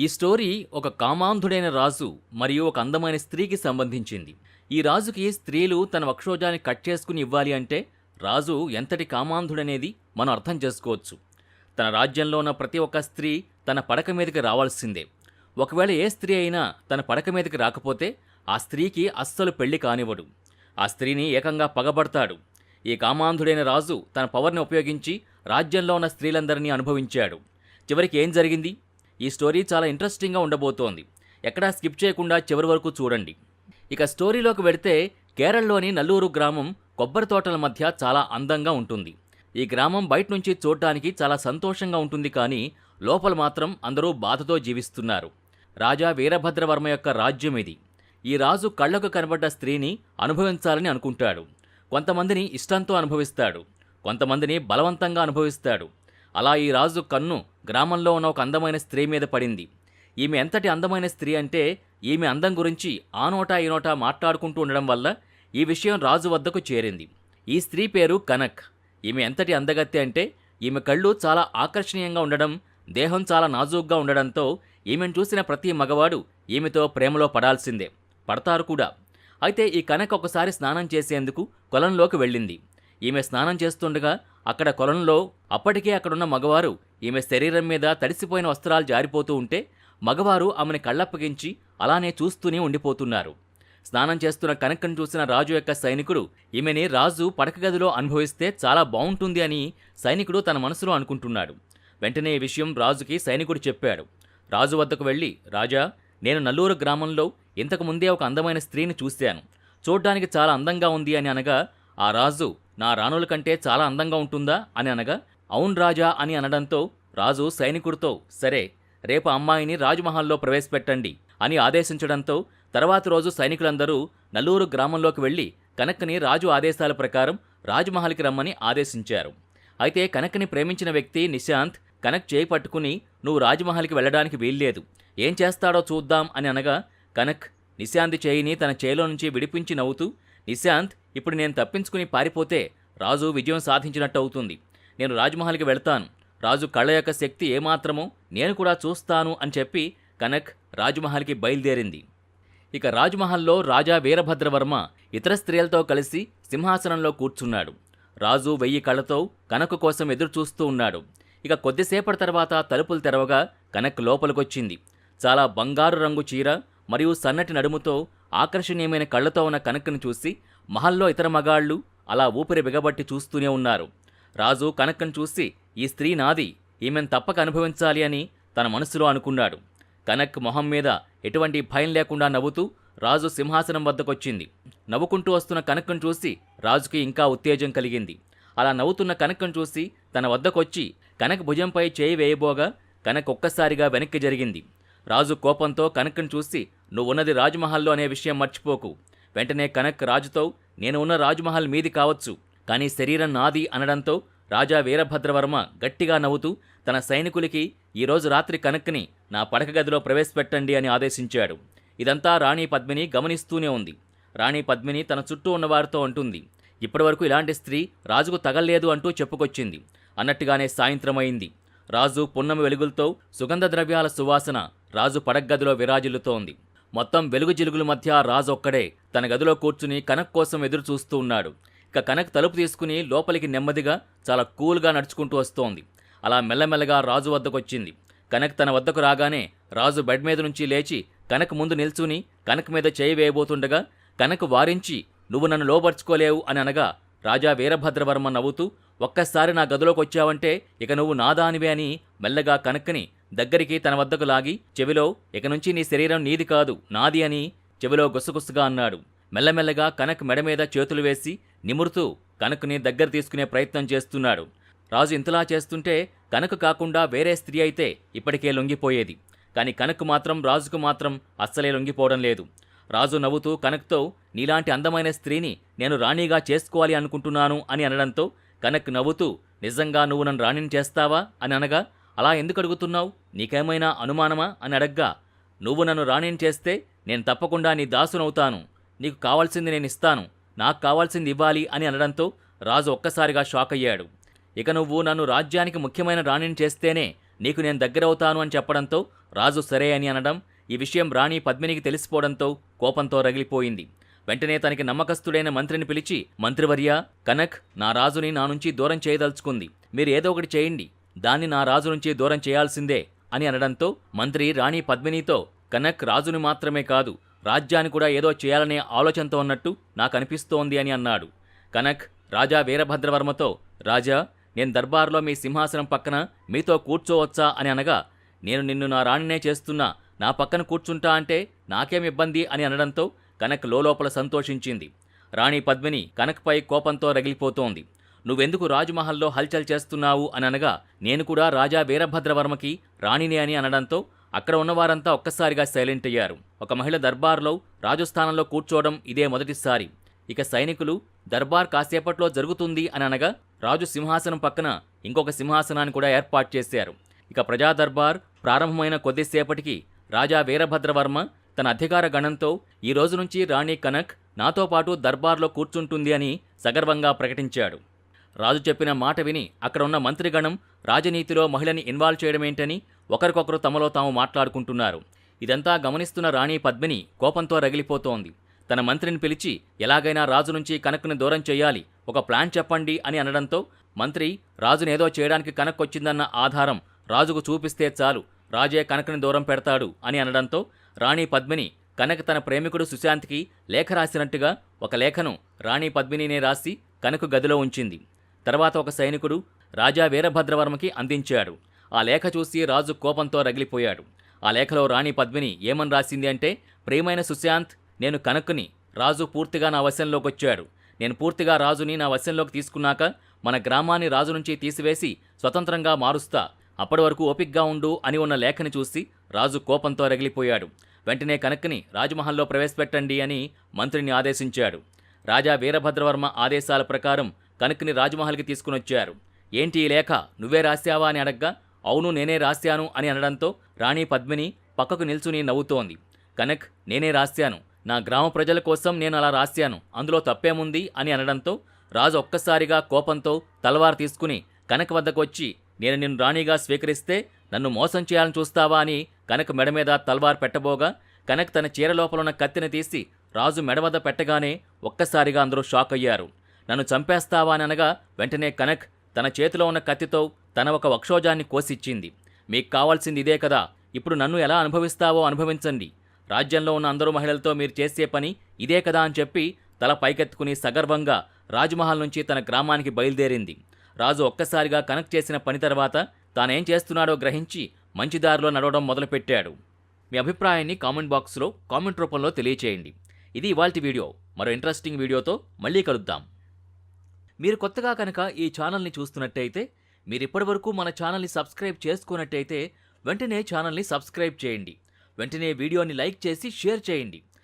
ఈ స్టోరీ ఒక కామాంధుడైన రాజు మరియు ఒక అందమైన స్త్రీకి సంబంధించింది. ఈ రాజుకి స్త్రీలు తన వక్షోజాన్ని కట్ చేసుకుని ఇవ్వాలి అంటే రాజు ఎంతటి కామాంధుడనేది మనం అర్థం చేసుకోవచ్చు. తన రాజ్యంలో ఉన్న ప్రతి ఒక్క స్త్రీ తన పడక మీదకి రావాల్సిందే. ఒకవేళ ఏ స్త్రీ అయినా తన పడక మీదకి రాకపోతే ఆ స్త్రీకి అస్సలు పెళ్ళి కానివ్వడు. ఆ స్త్రీని ఏకంగా పగబడతాడు. ఈ కామాంధుడైన రాజు తన పవర్ని ఉపయోగించి రాజ్యంలో ఉన్న స్త్రీలందరినీ అనుభవించాడు. చివరికి ఏం జరిగింది? ఈ స్టోరీ చాలా ఇంట్రెస్టింగ్గా ఉండబోతోంది. ఎక్కడా స్కిప్ చేయకుండా చివరి వరకు చూడండి. ఇక స్టోరీలోకి వెడితే కేరళలోని నల్లూరు గ్రామం కొబ్బరి తోటల మధ్య చాలా అందంగా ఉంటుంది. ఈ గ్రామం బయట నుంచి చూడటానికి చాలా సంతోషంగా ఉంటుంది కానీ లోపల మాత్రం అందరూ బాధతో జీవిస్తున్నారు. రాజా వీరభద్రవర్మ యొక్క రాజ్యం ఇది. ఈ రాజు కళ్ళకు కనబడ్డ స్త్రీని అనుభవించాలని అనుకుంటాడు. కొంతమందిని ఇష్టంతో అనుభవిస్తాడు. కొంతమందిని బలవంతంగా అనుభవిస్తాడు. అలా ఈ రాజు కన్ను గ్రామంలో ఉన్న ఒక అందమైన స్త్రీ మీద పడింది. ఈమె ఎంతటి అందమైన స్త్రీ అంటే ఈమె అందం గురించి ఆ నోటా ఈ నోటా మాట్లాడుకుంటూ ఉండడం వల్ల ఈ విషయం రాజు వద్దకు చేరింది. ఈ స్త్రీ పేరు కనక్. ఈమె ఎంతటి అందగత్తె అంటే ఈమె కళ్ళు చాలా ఆకర్షణీయంగా ఉండడం దేహం చాలా నాజూగ్గా ఉండడంతో ఈమెను చూసిన ప్రతి మగవాడు ఈమెతో ప్రేమలో పడాల్సిందే పడతారు కూడా. అయితే ఈ కనక ఒకసారి స్నానం చేసేందుకు కొలంలోకి వెళ్ళింది. ఈమె స్నానం చేస్తుండగా అక్కడ కొలంలో అప్పటికే అక్కడున్న మగవారు ఈమె శరీరం మీద తడిసిపోయిన వస్త్రాలు జారిపోతూ ఉంటే మగవారు ఆమెను కళ్ళప్పగించి అలానే చూస్తూనే ఉండిపోతున్నారు. స్నానం చేస్తున్న కనకను చూసిన రాజు యొక్క సైనికుడు ఈమెని రాజు పడక గదిలో అనుభవిస్తే చాలా బాగుంటుంది అని సైనికుడు తన మనసులో అనుకుంటున్నాడు. వెంటనే ఈ విషయం రాజుకి సైనికుడు చెప్పాడు. రాజు వద్దకు వెళ్ళి రాజా నేను నల్లూరు గ్రామంలో ఇంతకు ముందే ఒక అందమైన స్త్రీని చూశాను. చూడ్డానికి చాలా అందంగా ఉంది అని అనగా ఆ రాజు నా రాణుల కంటే చాలా అందంగా ఉంటుందా? అని అనగా అవును రాజా అని అనడంతో రాజు సైనికుడితో సరే రేపు అమ్మాయిని రాజమహల్లో ప్రవేశపెట్టండి అని ఆదేశించడంతో తర్వాతి రోజు సైనికులందరూ నల్లూరు గ్రామంలోకి వెళ్ళి కనక్ని రాజు ఆదేశాల ప్రకారం రాజ్మహల్కి రమ్మని ఆదేశించారు. అయితే కనక్ని ప్రేమించిన వ్యక్తి నిశాంత్ కనక్ చేయి పట్టుకుని నువ్వు రాజమహల్కి వెళ్ళడానికి వీల్లేదు. ఏం చేస్తాడో చూద్దాం అని అనగా కనక్ నిశాంత్ చేయిని తన చేలో నుంచి విడిపించి నవ్వుతూ నిశాంత్ ఇప్పుడు నేను తప్పించుకుని పారిపోతే రాజు విజయం సాధించినట్టు అవుతుంది. నేను రాజ్మహల్కి వెళ్తాను. రాజు కళ్ళ యొక్క శక్తి ఏమాత్రమో నేను కూడా చూస్తాను అని చెప్పి కనక్ రాజ్మహల్కి బయలుదేరింది. ఇక రాజ్మహల్లో రాజా వీరభద్రవర్మ ఇతర స్త్రీలతో కలిసి సింహాసనంలో కూర్చున్నాడు. రాజు వెయ్యి కళ్ళతో కనక కోసం ఎదురు చూస్తూ ఉన్నాడు. ఇక కొద్దిసేపటి తర్వాత తలుపులు తెరవగా కనక్ లోపలికొచ్చింది. చాలా బంగారు రంగు చీర మరియు సన్నటి నడుముతో ఆకర్షణీయమైన కళ్ళతో ఉన్న కనక్ను చూసి మహల్లో ఇతర మగాళ్ళు అలా ఊపిరి బిగబట్టి చూస్తూనే ఉన్నారు. రాజు కనక్ను చూసి ఈ స్త్రీ నాది ఈమెను తప్పక అనుభవించాలి అని తన మనసులో అనుకున్నాడు. కనక్ మొహం మీద ఎటువంటి భయం లేకుండా నవ్వుతూ రాజు సింహాసనం వద్దకొచ్చింది. నవ్వుకుంటూ వస్తున్న కనక్ను చూసి రాజుకి ఇంకా ఉత్తేజం కలిగింది. అలా నవ్వుతున్న కనక్ను చూసి తన వద్దకొచ్చి కనక భుజంపై చేయి వేయబోగా కనక్ ఒక్కసారిగా వెనక్కి జరిగింది. రాజు కోపంతో కనక్ను చూసి నువ్వున్నది రాజ్మహల్లో అనే విషయం మర్చిపోకు. వెంటనే కనక్ రాజుతో నేను ఉన్న రాజ్మహల్ మీది కావచ్చు. కానీ శరీరం నాది అనడంతో రాజా వీరభద్రవర్మ గట్టిగా నవ్వుతూ తన సైనికులకి ఈరోజు రాత్రి కనక్ని నా పడక గదిలో ప్రవేశపెట్టండి అని ఆదేశించాడు. ఇదంతా రాణి పద్మిని గమనిస్తూనే ఉంది. రాణి పద్మిని తన చుట్టూ ఉన్నవారితో అంటుంది ఇప్పటివరకు ఇలాంటి స్త్రీ రాజుకు తగల్లేదు అంటూ చెప్పుకొచ్చింది. అన్నట్టుగానే సాయంత్రమైంది. రాజు పున్నమి వెలుగులతో సుగంధ ద్రవ్యాల సువాసన రాజు పడగ్గదిలో విరాజిల్లుతోంది మొత్తం వెలుగు జిలుగుల మధ్య రాజు ఒక్కడే తన గదిలో కూర్చుని కనక్ కోసం ఎదురు చూస్తూ ఉన్నాడు. ఇక కనక్ తలుపు తీసుకుని లోపలికి నెమ్మదిగా చాలా కూల్గా నడుచుకుంటూ వస్తోంది. అలా మెల్లమెల్లగా రాజు వద్దకొచ్చింది. కనక్ తన వద్దకు రాగానే రాజు బెడ్ మీద నుంచి లేచి కనక్ ముందు నిల్చుని కనక్ మీద చేయి వేయబోతుండగా కనక్ వారించి నువ్వు నన్ను లోపరుచుకోలేవు అని అనగా రాజా వీరభద్రవర్మ నవ్వుతూ ఒక్కసారి నా గదిలోకి వచ్చావంటే ఇక నువ్వు నాదానివే అని మెల్లగా కనక్ని దగ్గరికి తన వద్దకు లాగి చెవిలో ఇక నుంచి నీ శరీరం నీది కాదు నాది అని చెవిలో గుసగుసగా అన్నాడు. మెల్లమెల్లగా కనక్ మెడ మీద చేతులు వేసి నిమురుతూ కనక్ని దగ్గర తీసుకునే ప్రయత్నం చేస్తున్నాడు. రాజు ఇంతలా చేస్తుంటే కనకు కాకుండా వేరే స్త్రీ అయితే ఇప్పటికే లొంగిపోయేది. కానీ కనక్ మాత్రం రాజుకు మాత్రం అస్సలే లొంగిపోవడం లేదు. రాజు నవ్వుతూ కనక్తో నీలాంటి అందమైన స్త్రీని నేను రాణిగా చేసుకోవాలి అనుకుంటున్నాను అని అనడంతో కనక్ నవ్వుతూ నిజంగా నువ్వు నన్ను రాణిని చేస్తావా? అని అనగా అలా ఎందుకు అడుగుతున్నావు? నీకేమైనా అనుమానమా? అని అడగ్గా నువ్వు నన్ను రాణిని చేస్తే నేను తప్పకుండా నీ దాసునవుతాను. నీకు కావాల్సింది నేను ఇస్తాను. నాకు కావాల్సింది ఇవ్వాలి అని అనడంతో రాజు ఒక్కసారిగా షాక్ అయ్యాడు. ఇక నువ్వు నన్ను రాజ్యానికి ముఖ్యమైన రాణిని చేస్తేనే నీకు నేను దగ్గరవుతాను అని చెప్పడంతో రాజు సరే అని అనడం ఈ విషయం రాణి పద్మినికి తెలిసిపోవడంతో కోపంతో రగిలిపోయింది. వెంటనే తనకి నమ్మకస్తుడైన మంత్రిని పిలిచి మంత్రివర్య కనక్ నా రాజుని నా నుంచి దూరం చేయదలుచుకుంది. మీరు ఏదో ఒకటి చేయండి. దాన్ని నా రాజు నుంచి దూరం చేయాల్సిందే అని అనడంతో మంత్రి రాణి పద్మినితో కనక్ రాజుని మాత్రమే కాదు రాజ్యాన్ని కూడా ఏదో చేయాలనే ఆలోచనతో ఉన్నట్టు నాకు అనిపిస్తోంది అని అన్నాడు. కనక్ రాజా వీరభద్రవర్మతో రాజా నేను దర్బార్లో మీ సింహాసనం పక్కన మీతో కూర్చోవచ్చా అని అనగా నేను నిన్ను నా రాణినే చేస్తున్నా నా పక్కన కూర్చుంటా అంటే నాకేం ఇబ్బంది అని అనడంతో కనక్ లోలోపల సంతోషించింది. రాణి పద్మిని కనక్పై కోపంతో రగిలిపోతోంది. నువ్వెందుకు రాజమహల్లో హల్చల్ చేస్తున్నావు అని అనగా నేను కూడా రాజా వీరభద్రవర్మకి రాణిని అని అనడంతో అక్కడ ఉన్నవారంతా ఒక్కసారిగా సైలెంట్ అయ్యారు. ఒక మహిళ దర్బార్లో రాజస్థానంలో కూర్చోవడం ఇదే మొదటిసారి. ఇక సైనికులు దర్బార్ కాసేపట్లో జరుగుతుంది అని అనగా రాజు సింహాసనం పక్కన ఇంకొక సింహాసనాన్ని కూడా ఏర్పాటు చేశారు. ఇక ప్రజా దర్బార్ ప్రారంభమైన కొద్దిసేపటికి రాజా వీరభద్రవర్మ తన అధికార గణంతో ఈ రోజు నుంచి రాణి కనక్ నాతో పాటు దర్బార్లో కూర్చుంటుంది అని సగర్వంగా ప్రకటించాడు. రాజు చెప్పిన మాట విని అక్కడ ఉన్న మంత్రిగణం రాజనీతిలో మహిళని ఇన్వాల్వ్ చేయడమేంటని ఒకరికొకరు తమలో తాము మాట్లాడుకుంటున్నారు. ఇదంతా గమనిస్తున్న రాణి పద్మిని కోపంతో రగిలిపోతోంది. తన మంత్రిని పిలిచి ఎలాగైనా రాజు నుంచి కనక్ని దూరం చేయాలి ఒక ప్లాన్ చెప్పండి అని అనడంతో మంత్రి రాజునేదో చేయడానికి కనక్కొచ్చిందన్న ఆధారం రాజుకు చూపిస్తే చాలు రాజే కనకని దూరం పెడతాడు అని అనడంతో రాణి పద్మిని కనక తన ప్రేమికుడు సుశాంత్కి లేఖ రాసినట్టుగా ఒక లేఖను రాణి పద్మినినే రాసి కనకు గదిలో ఉంచింది. తర్వాత ఒక సైనికుడు రాజా వీరభద్రవర్మకి అందించాడు. ఆ లేఖ చూసి రాజు కోపంతో రగిలిపోయాడు. ఆ లేఖలో రాణి పద్మిని ఏమని రాసింది అంటే ప్రియమైన సుశాంత్ నేను కనుక్కుని రాజు పూర్తిగా నా వశంలోకి వచ్చాడు నేను పూర్తిగా రాజుని నా వశంలోకి తీసుకున్నాక మన గ్రామాన్ని రాజు నుంచి తీసివేసి స్వతంత్రంగా మారుస్తా. అప్పటి వరకు ఓపిగ్గా ఉండు అని ఉన్న లేఖని చూసి రాజు కోపంతో రగిలిపోయాడు. వెంటనే కనక్ని రాజమహల్లో ప్రవేశపెట్టండి అని మంత్రిని ఆదేశించాడు. రాజా వీరభద్రవర్మ ఆదేశాల ప్రకారం కనక్ని రాజమహల్కి తీసుకునొచ్చారు. ఏంటి ఈ లేఖ? నువ్వే రాశావా అని అడగ్గా అవును నేనే రాశాను అని అనడంతో రాణి పద్మిని పక్కకు నిల్చుని నవ్వుతోంది. కనక్ నేనే రాశాను. నా గ్రామ ప్రజల కోసం నేను అలా రాశాను. అందులో తప్పేముంది? అని అనడంతో రాజు ఒక్కసారిగా కోపంతో తలవారు తీసుకుని కనక్ వద్దకు వచ్చి నేను నిన్ను రాణిగా స్వీకరిస్తే నన్ను మోసం చేయాలని చూస్తావా అని కనక మెడ మీద తల్వార్ పెట్టబోగా కనక్ తన చీర లోపల ఉన్న కత్తిని తీసి రాజు మెడ వద్ద పెట్టగానే ఒక్కసారిగా అందరూ షాక్ అయ్యారు నన్ను చంపేస్తావా అని అనగా వెంటనే కనక్ తన చేతిలో ఉన్న కత్తితో తన ఒక వక్షోజాన్ని కోసిచ్చింది. మీకు కావాల్సింది ఇదే కదా. ఇప్పుడు నన్ను ఎలా అనుభవిస్తావో అనుభవించండి. రాజ్యంలో ఉన్న అందరూ మహిళలతో మీరు చేసే పని ఇదే కదా అని చెప్పి తల పైకెత్తుకుని సగర్వంగా రాజ్మహల్ నుంచి తన గ్రామానికి బయలుదేరింది. రాజు ఒక్కసారిగా కనెక్ట్ చేసిన పని తర్వాత తానేం చేస్తున్నాడో గ్రహించి మంచి దారిలో నడవడం మొదలుపెట్టాడు. మీ అభిప్రాయాన్ని కామెంట్ బాక్స్లో కామెంట్ రూపంలో తెలియచేయండి. ఇది ఇవాల్టి వీడియో. మరో ఇంట్రెస్టింగ్ వీడియోతో మళ్ళీ కలుద్దాం. మీరు కొత్తగా కనుక ఈ ఛానల్ని చూస్తున్నట్టయితే మీరు ఇప్పటివరకు మన ఛానల్ని సబ్స్క్రైబ్ చేసుకున్నట్టయితే వెంటనే ఛానల్ని సబ్స్క్రైబ్ చేయండి. వెంటనే వీడియోని లైక్ చేసి షేర్ చేయండి.